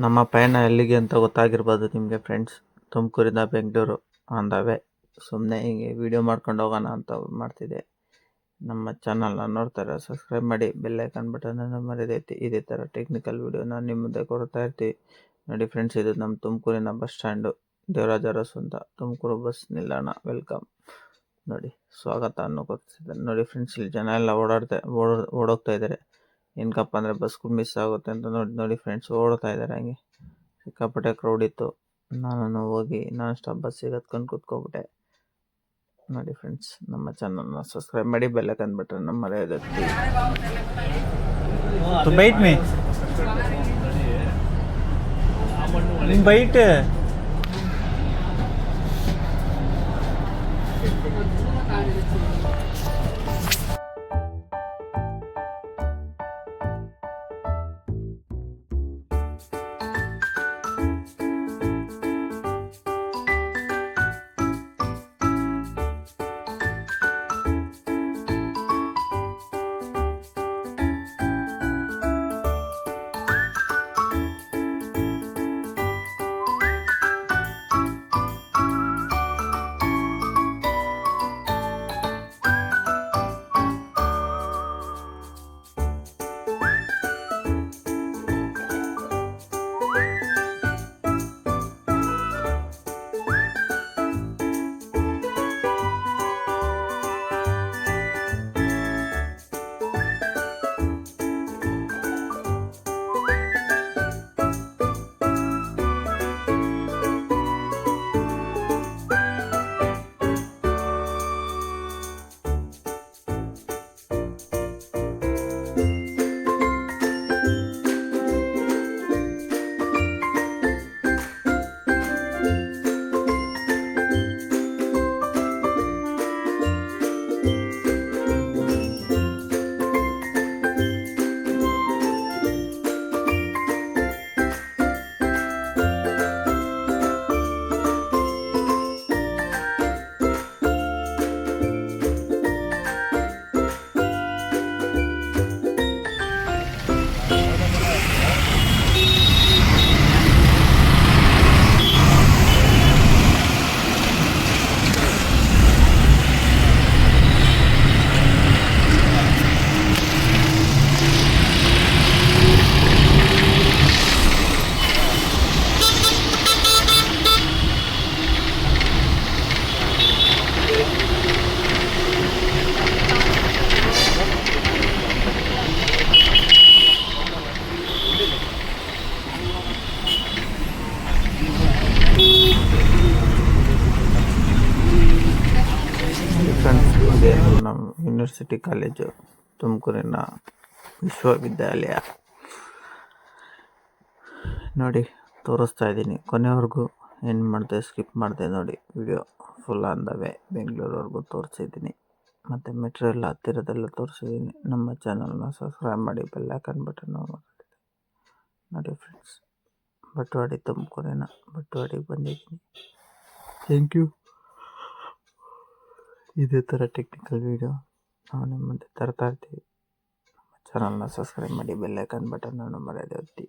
ನಮ್ಮ ಪಯಣ ಎಲ್ಲಿಗೆ ಅಂತ ಗೊತ್ತಾಗಿರ್ಬೋದು ನಿಮಗೆ ಫ್ರೆಂಡ್ಸ್ ತುಮಕೂರಿಂದ ಬೆಂಗಳೂರು ಆನ್ ಸುಮ್ಮನೆ ಹೀಗೆ ವಿಡಿಯೋ ಮಾಡ್ಕೊಂಡು ಹೋಗೋಣ ಅಂತ ಮಾಡ್ತಿದ್ದೆ ನಮ್ಮ ಚಾನಲ್ನ ನೋಡ್ತಾರೆ ಸಬ್ಸ್ಕ್ರೈಬ್ ಮಾಡಿ ಬೆಲ್ ಐಕಾನ್ ಬಟನನ್ನು ಮರೆದೈತಿ ಇದೇ ಥರ ಟೆಕ್ನಿಕಲ್ ವೀಡಿಯೋನ ನಿಮ್ಮ ಮುಂದೆ ಕೊಡ್ತಾ ಇರ್ತೀವಿ ನೋಡಿ ಫ್ರೆಂಡ್ಸ್ ಇದು ನಮ್ಮ ತುಮಕೂರಿನ ಬಸ್ ಸ್ಟ್ಯಾಂಡು ದೇವರಾಜ ಅರಸು ಅಂತ ತುಮಕೂರು ಬಸ್ ನಿಲ್ದಾಣ. ವೆಲ್ಕಮ್ ನೋಡಿ, ಸ್ವಾಗತ ಅನ್ನೋ ಕೊಡ್ತಿದ್ದಾರೆ. ನೋಡಿ ಫ್ರೆಂಡ್ಸ್ ಇಲ್ಲಿ ಜನ ಎಲ್ಲ ಓಡಾಡ್ತಾ, ಓಡೋ, ಓಡೋಗ್ತಾ ಇದ್ದಾರೆ. ಏನಕಪ್ಪ ಅಂದರೆ ಬಸ್ಗಳು ಮಿಸ್ ಆಗುತ್ತೆ ಅಂತ ನೋಡಿ ನೋಡಿ ಫ್ರೆಂಡ್ಸ್ ಓಡ್ತಾ ಇದ್ದಾರೆ ಹಂಗೆ. ಸಿಕ್ಕಾಪಟ್ಟೆ ಕ್ರೌಡ್ ಇತ್ತು. ನಾನು ಹೋಗಿ ನಾನು ಸ್ಟಾಪ್ ಬಸ್ಸಿಗೆ ಹತ್ಕೊಂಡು ಕೂತ್ಕೊಬಿಟ್ಟೆ. ನೋಡಿ ಫ್ರೆಂಡ್ಸ್ ನಮ್ಮ ಚಾನಲ್ನ ಸಬ್ಸ್ಕ್ರೈಬ್ ಮಾಡಿ ಬೆಲ್ಲ ಕಂದ್ಬಿಟ್ರೆ ನಮ್ಮ ಮರೆಯೋದಕ್ಕೆ ಬೈಟ್ ಮೀ? ಬೈಟ್ ಯೂನಿವರ್ಸಿಟಿ ಕಾಲೇಜು ತುಮಕೂರಿನ ವಿಶ್ವವಿದ್ಯಾಲಯ. ನೋಡಿ, ತೋರಿಸ್ತಾ ಇದ್ದೀನಿ. ಕೊನೆವರೆಗೂ ಏನು ಮಾಡಿದೆ ಸ್ಕಿಪ್ ಮಾಡಿದೆ ನೋಡಿ. Video full ಅಂದವೆ. ಬೆಂಗಳೂರವರೆಗೂ ತೋರಿಸಿದ್ದೀನಿ ಮತ್ತು ಮೆಟ್ರೋ ಎಲ್ಲ ಹತ್ತಿರದೆಲ್ಲ ತೋರಿಸಿದ್ದೀನಿ ನಮ್ಮ ಚಾನಲ್ನ ಸಬ್ಸ್ಕ್ರೈಬ್ ಮಾಡಿ ಬೆಲ್ ಐಕಾನ್ ಬಟನ್ ನೋಡಿ ಫ್ರೆಂಡ್ಸ್ ಬಟ್ವಾಡಿ, ತುಮಕೂರಿನ ಬಟ್ವಾಡಿಗೆ ಬಂದಿದ್ದೀನಿ. ಥ್ಯಾಂಕ್ ಯು ಇದೇ ಥರ ಟೆಕ್ನಿಕಲ್ ವೀಡಿಯೋ ನಾವು ನಿಮ್ಮ ಮುಂದೆ ತರ್ತಾ ಇರ್ತೀವಿ ನಮ್ಮ ಚಾನಲ್ನ ಸಬ್ಸ್ಕ್ರೈಬ್ ಮಾಡಿ ಬೆಲ್ ಐಕಾನ್ ಬಟನನ್ನು ಮರೆಯದೆ ಒತ್ತಿ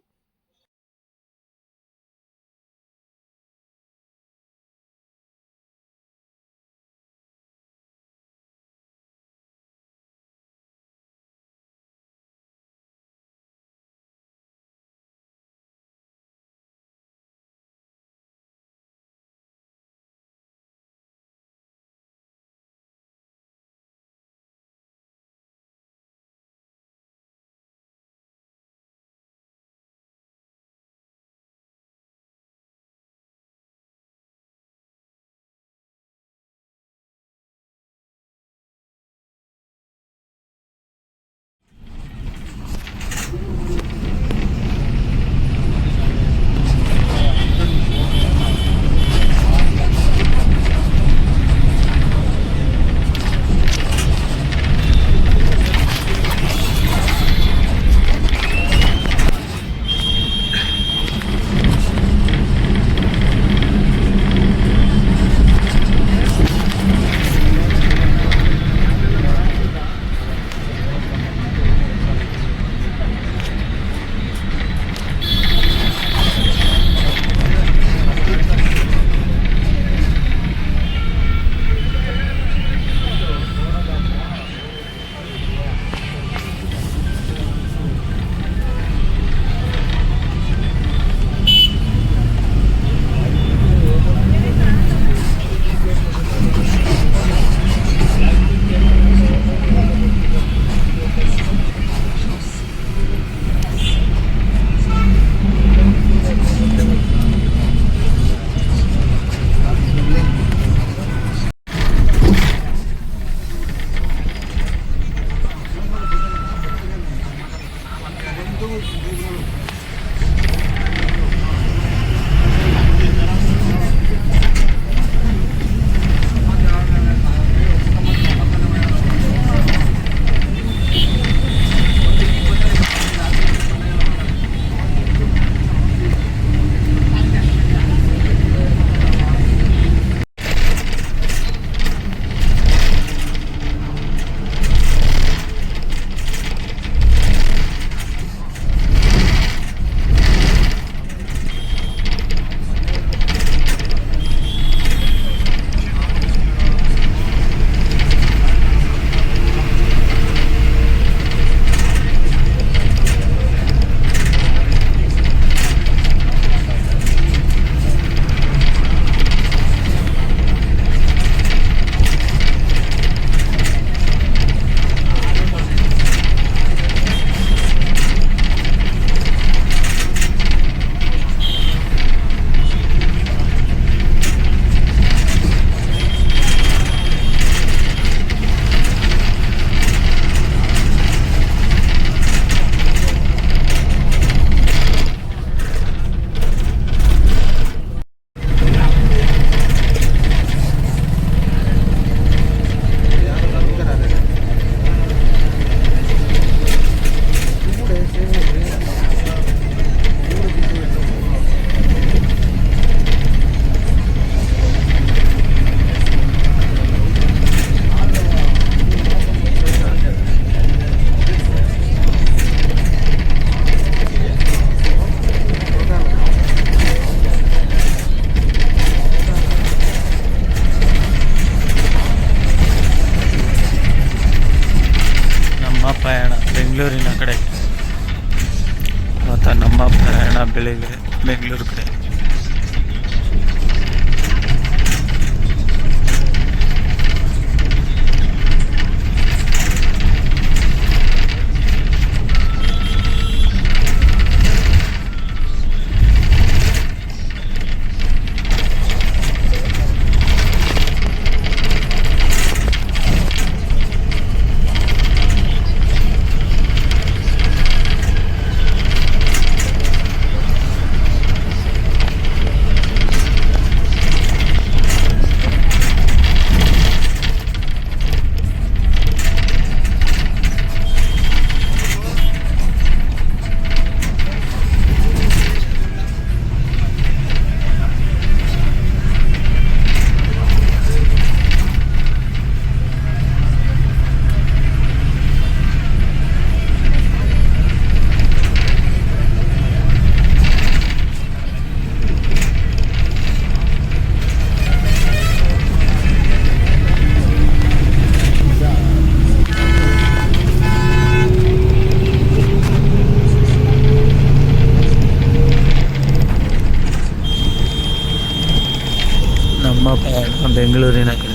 ಬೆಂಗಳೂರಿನ ಕಡೆ.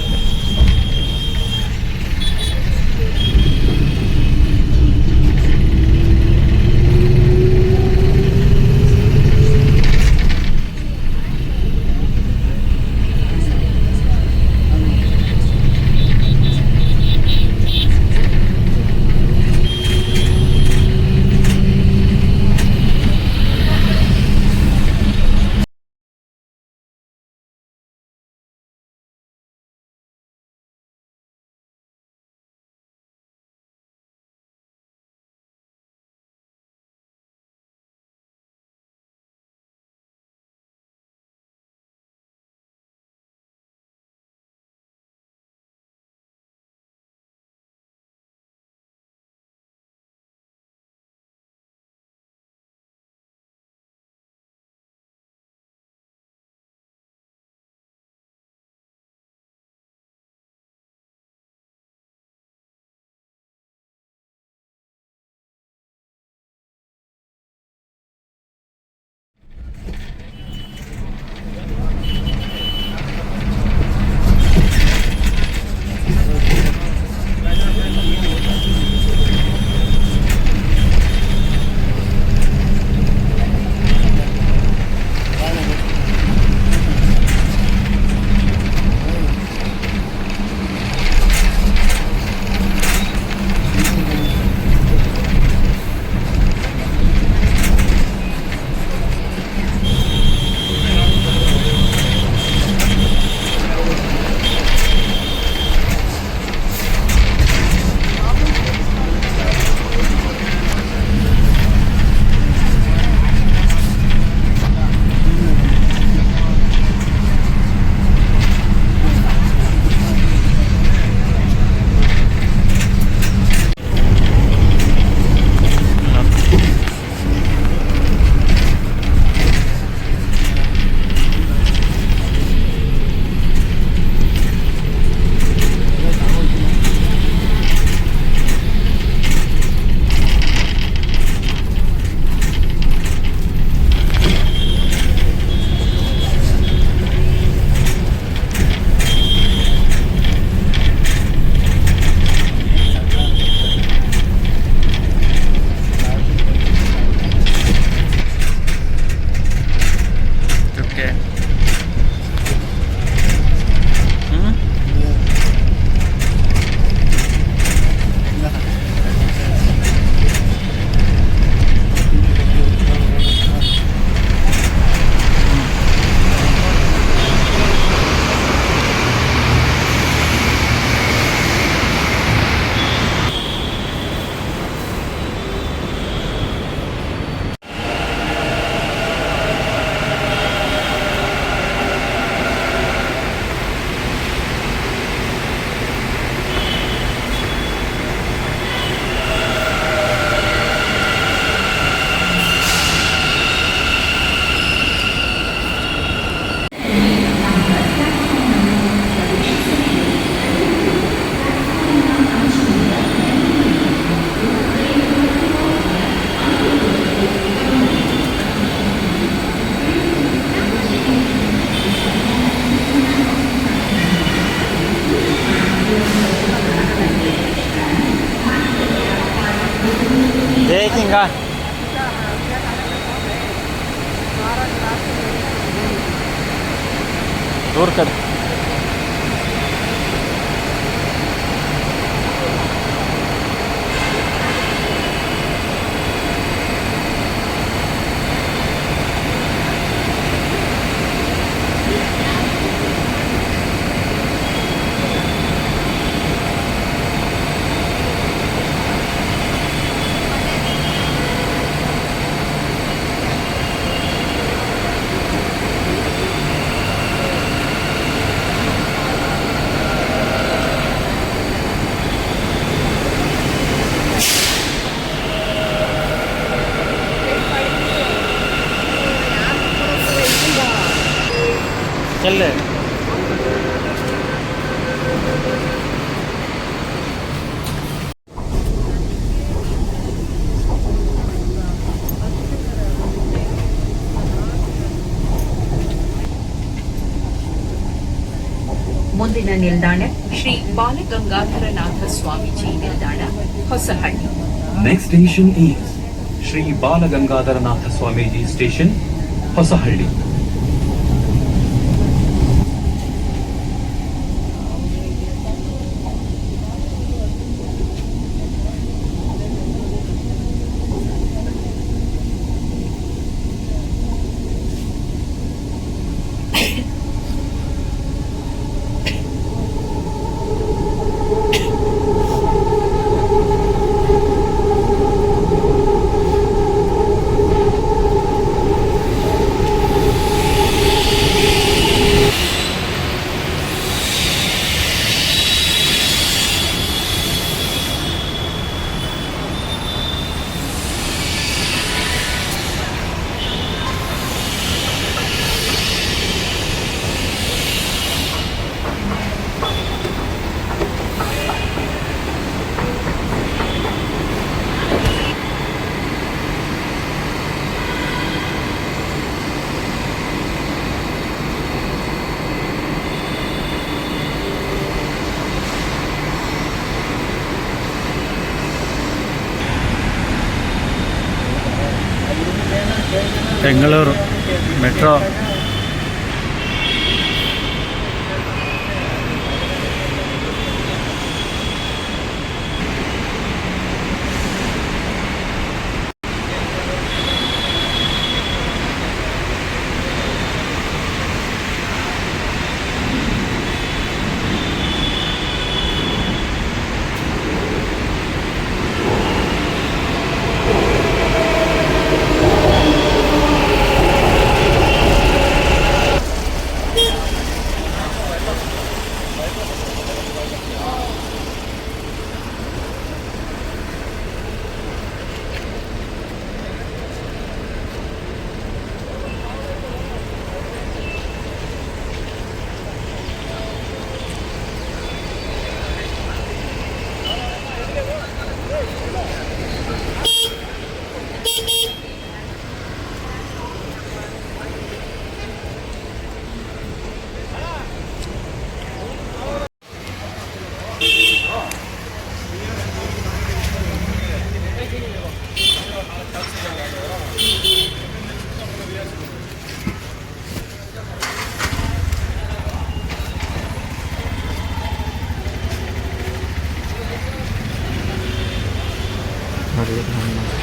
ಚಲ್ಲೆ. ಮುಂದಿನ ನಿಲ್ದಾಣ ಶ್ರೀ ಬಾಲಗಂಗಾಧರನಾಥ ಸ್ವಾಮೀಜಿ ನಿಲ್ದಾಣ Hosahalli. Next station is Shri Balagangadharanatha Swamiji station Hosahalli.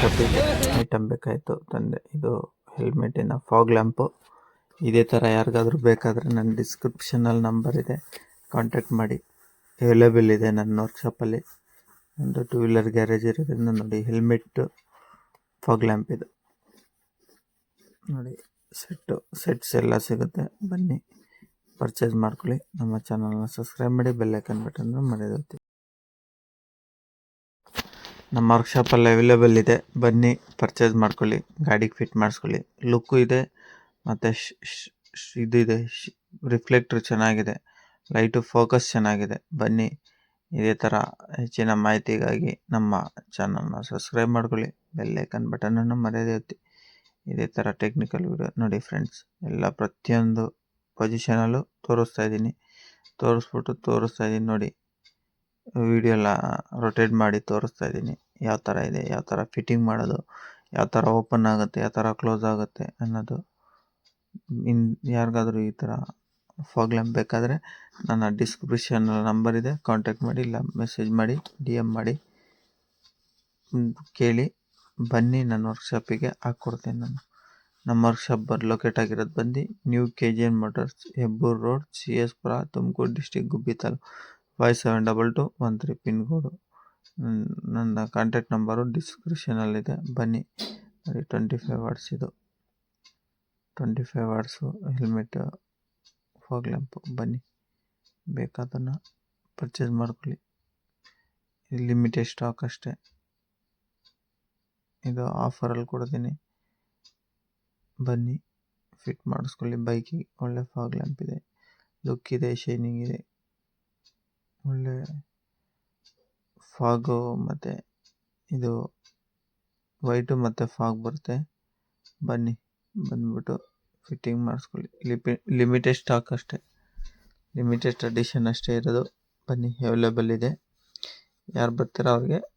ಶಾಪಿಗೆ ಐಟಮ್ ಬೇಕಾಯಿತು ತಂದೆ. ಇದು ಹೆಲ್ಮೆಟಿನ ಫಾಗ್ ಲ್ಯಾಂಪು ಇದೇ ಥರ ಯಾರಿಗಾದ್ರೂ ಬೇಕಾದರೆ ನನ್ನ ಡಿಸ್ಕ್ರಿಪ್ಷನಲ್ಲಿ ನಂಬರ್ ಇದೆ. ಕಾಂಟ್ಯಾಕ್ಟ್ ಮಾಡಿ. ಅವೈಲೇಬಲ್ ಇದೆ ನನ್ನ ವರ್ಕ್ಶಾಪಲ್ಲಿ ಒಂದು ಟೂ ವೀಲರ್ ಗ್ಯಾರೇಜ್ ಇರೋದ್ರಿಂದ ನೋಡಿ ಹೆಲ್ಮೆಟ್ ಫಾಗ್ ಲ್ಯಾಂಪ್ ಇದು. ನೋಡಿ ಸೆಟ್ಟು ಸೆಟ್ಸ್ ಎಲ್ಲ ಸಿಗುತ್ತೆ. ಬನ್ನಿ ಪರ್ಚೇಸ್ ಮಾಡ್ಕೊಳ್ಳಿ. ನಮ್ಮ ಚಾನಲ್ನ ಸಬ್ಸ್ಕ್ರೈಬ್ ಮಾಡಿ ಬೆಲ್ಲೈಕನ್ ಬಟನ್ ಮರೆಯೋದು ನಮ್ಮ ವರ್ಕ್ಶಾಪಲ್ಲಿ ಅವೈಲೇಬಲ್ ಇದೆ. ಬನ್ನಿ ಪರ್ಚೇಸ್ ಮಾಡ್ಕೊಳ್ಳಿ ಗಾಡಿಗೆ ಫಿಟ್ ಮಾಡಿಸ್ಕೊಳ್ಳಿ. ಲುಕ್ಕು ಇದೆ, ಮತ್ತು ಇದು ಇದೆ ರಿಫ್ಲೆಕ್ಟ್ರ್ ಚೆನ್ನಾಗಿದೆ. ಲೈಟು ಫೋಕಸ್ ಚೆನ್ನಾಗಿದೆ. ಬನ್ನಿ, ಇದೇ ಥರ ಹೆಚ್ಚಿನ ಮಾಹಿತಿಗಾಗಿ ನಮ್ಮ ಚಾನಲ್ನ ಸಬ್ಸ್ಕ್ರೈಬ್ ಮಾಡ್ಕೊಳ್ಳಿ. ಬೆಲ್ಲೈಕನ್ ಬಟನನ್ನು ಮರೆಯದೇ ಒತ್ತಿ ಇದೇ ಥರ ಟೆಕ್ನಿಕಲ್ ವಿಡಿಯೋ ನೋಡಿ ಫ್ರೆಂಡ್ಸ್ ಎಲ್ಲ ಪ್ರತಿಯೊಂದು ಪೊಸಿಷನಲ್ಲೂ ತೋರಿಸ್ತಾ ಇದ್ದೀನಿ. ತೋರಿಸ್ಬಿಟ್ಟು ತೋರಿಸ್ತಾ ಇದ್ದೀನಿ ನೋಡಿ. ವಿಡಿಯೋ ಎಲ್ಲ ರೊಟೇಟ್ ಮಾಡಿ ತೋರಿಸ್ತಾ ಇದ್ದೀನಿ. ಯಾವ ಥರ ಇದೆ, ಯಾವ ಥರ ಫಿಟ್ಟಿಂಗ್ ಮಾಡೋದು, ಯಾವ ಥರ ಓಪನ್ ಆಗುತ್ತೆ, ಯಾವ ಥರ ಕ್ಲೋಸ್ ಆಗುತ್ತೆ ಅನ್ನೋದು. ಇನ್, ಯಾರಿಗಾದ್ರೂ ಈ ಥರ ಫಾಗ್ ಲ್ಯಾಂಪ್ ಬೇಕಾದರೆ ನನ್ನ ಡಿಸ್ಕ್ರಿಪ್ಷನ್ ನಂಬರ್ ಇದೆ. ಕಾಂಟ್ಯಾಕ್ಟ್ ಮಾಡಿ ಇಲ್ಲ ಮೆಸೇಜ್ ಮಾಡಿ ಡಿ ಎಂ ಮಾಡಿ. ಕೇಳಿ, ಬನ್ನಿ, ನನ್ನ ವರ್ಕ್ಶಾಪಿಗೆ ಹಾಕ್ಕೊಡ್ತೀನಿ ನಾನು. ನಮ್ಮ ವರ್ಕ್ಶಾಪ್ ಬರ್ ಲೊಕೇಟ್ ಆಗಿರೋದು ಬಂದು new K G N motors Hebbur road C S Pura Tumakuru district Gubbi taluk five seven double two one three pin code ನನ್ನ ಕಾಂಟ್ಯಾಕ್ಟ್ ನಂಬರು ಡಿಸ್ಕ್ರಿಪ್ಷನಲ್ಲಿದೆ. ಬನ್ನಿ. ಟ್ವೆಂಟಿ ಫೈವ್ ವಾಟ್ಸ್ ಇದು. Twenty five watts helmet fog lamp ಬನ್ನಿ. ಬೇಕಾದನ್ನು purchase ಮಾಡ್ಕೊಳ್ಳಿ. Limited stock ಅಷ್ಟೇ. ಇದು ಆಫರಲ್ಲಿ ಕೊಡ್ತೀನಿ. ಬನ್ನಿ. ಫಿಟ್ ಮಾಡಿಸ್ಕೊಳ್ಳಿ. ಬೈಕಿಗೆ ಒಳ್ಳೆ ಫಾಗ್ ಲ್ಯಾಂಪ್ ಇದೆ. ಲುಕ್ ಇದೆ ಶೈನಿಂಗ್ ಇದೆ. ಒಳ್ಳೆ ಫಾಗು ಮತ್ತು ಇದು ವೈಟು ಮತ್ತು ಫಾಗ್ ಬರುತ್ತೆ. ಬನ್ನಿ, ಬಂದ್ಬಿಟ್ಟು ಫಿಟ್ಟಿಂಗ್ ಮಾಡಿಸ್ಕೊಳ್ಳಿ. ಲಿಪಿ, ಲಿಮಿಟೆಡ್ ಸ್ಟಾಕ್ ಅಷ್ಟೇ. ಲಿಮಿಟೆಡ್ ಅಡಿಷನ್ ಅಷ್ಟೇ ಇರೋದು. ಬನ್ನಿ ಅವೈಲೇಬಲ್ ಇದೆ. ಯಾರು ಬರ್ತೀರೋ ಅವ್ರಿಗೆ?